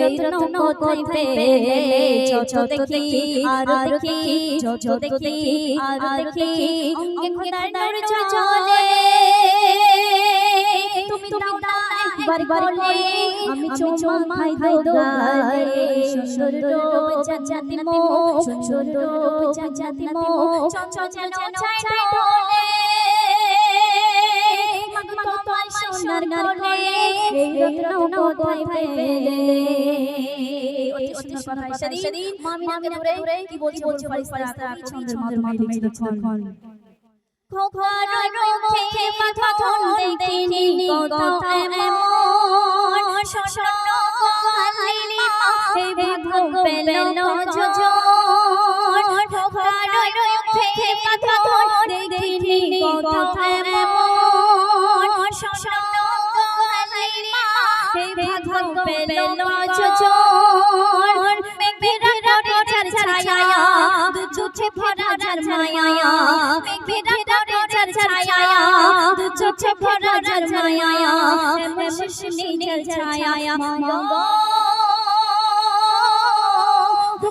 রত্ন কোথায় পেলে? চো দেখি আর দেখি চো দেখি আর দেখি অঙ্গে খোদার নূর চলে। তুমি দাও না একবার বলে আমি চুমা খাই দো গালে সুন্দর রূপ চাচাতি মো সুন্দর রূপ চাচাতি মো চঞ্চল যেন চাই সোনার কোলে এই রত্ন কোথায় পেলে অতি সুন্দর কথা সেদিন মামি নামে ঘুরে কি বলছি বলছি ফারিস্তা ছন্দের মাধ্যমে লিখেছেন খোখার রোখে পাথর দেখিনি। কত এমন শোষণ কহালি এই ভাগ্য পেল পেল যোজন মেঘেরা ডরে ছায়া দুচোখে ভরা যার মায়া মেঘেরা ডরে ছায়া দুচোখে ভরা যার মায়া এমন শিশনি ছায়া। মঙ্গো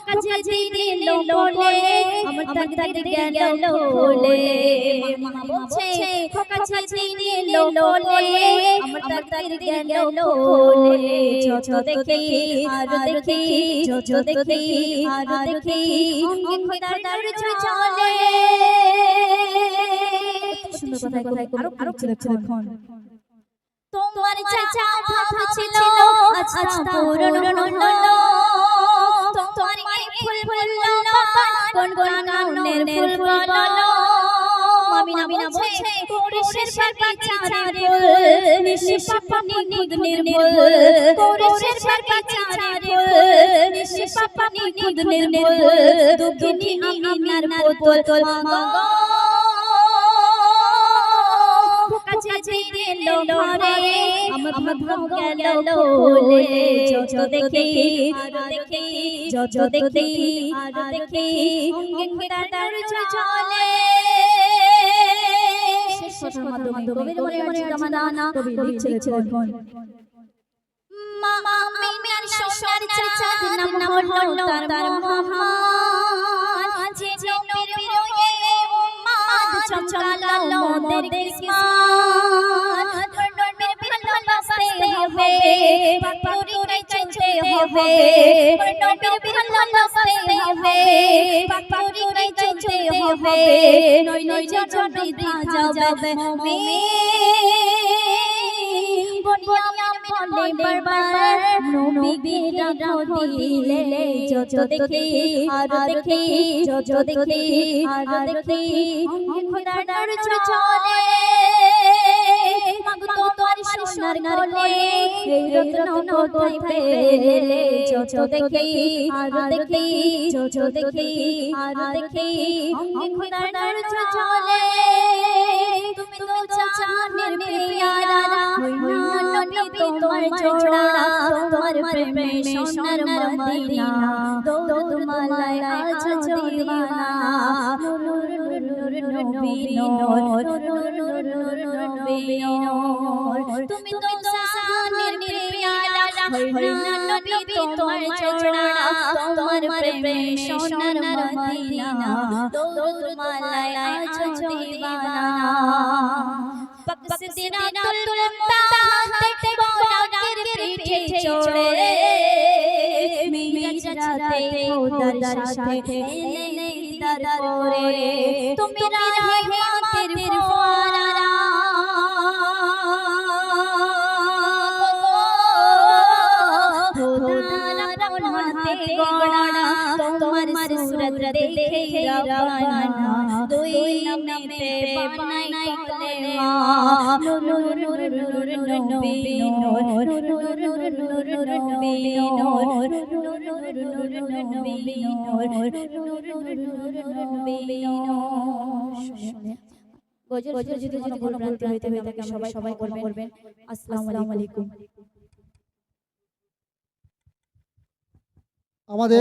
কাছে দিল বলে আমার তাক তাক গেল মা বলছে কাছে দিল বলে। আমার তাক তাক গেল বলে। চো দেখি আর দেখি চো দেখি আর দেখি খোদার দর চলে। সুন্দর কথায় কথায় আরও আরও ছিলেন তোমার চাচা ভাবছিল আজ আজ পূরণ হলো। তোমার ফুল ফুল কোন কোন গানের ফুল বলো। মামি নামি না বলছে পুরুষের বাচ্চারে ফুল নিশি পাপা নিগুদ নির্মূল পুরুষের বাচ্চারে ফুল নিশি পাপা নিগুদ নির্মূল দুঃখিনী আমিনার পুতুল মাগো কাছে দিল ঘরে আমার ভাগ্য গেল বলে যত দেখি আর দেখি যত দেখি আর দেখি অঙ্গে খোদার দর চলে কবির মনে মনে রমাদানা কবি লিখছিলেন মা আমি আর সোনার চাঁদ নাম নাম হলো তার মহান যে নবীর বিরহে উম্মাদ চমকালো মোদের কিসমান নবীর ভালোবাসতে হবে পাকুরি চলতে হবে নবীর ভালোবাসতে হবে পাকুরি চলতে হবে। নই নই যদি যাবে মুমিন বনিয়া বলে বারবার। নবী রাখো দিলে। যত দেখি আর দেখি যত দেখি আর দেখি। খোদার চলে। কোলে এই রত্ন কোথায় পেলে যত দেখি আর দেখি যত দেখি আর দেখি অঙ্গে খোদার চলে। তুমি তো জানের প্রিয়ারা নবী তোমার জোড়া। তোমার প্রেমে সোনার মদিনা। দৌদ মালায় আজ দিওয়ানা তুমি তো জানের প্রিয়ারা হইনা নবী তোমার জোড়া তোমার প্রেমে সোনার মদিনা দৌদ মালায় আজ দিওয়ানা বক্সিরাতুল মুমতাতে খোদার সাথে এলে দিদার করে তুমি ফোয়ারা দেখে রবানা দুই নামে বানাই কলেমা নূর নূর নূর নবী নূর নূর নূর নূর নবী নূর নূর নূর নূর নবী নূর নূর নূর নবী গজল গজল যদি যদি কোনো ভুল হইতে হয়ে থাকে সবাই সবাই করবেন আসসালামু আলাইকুম আমাদের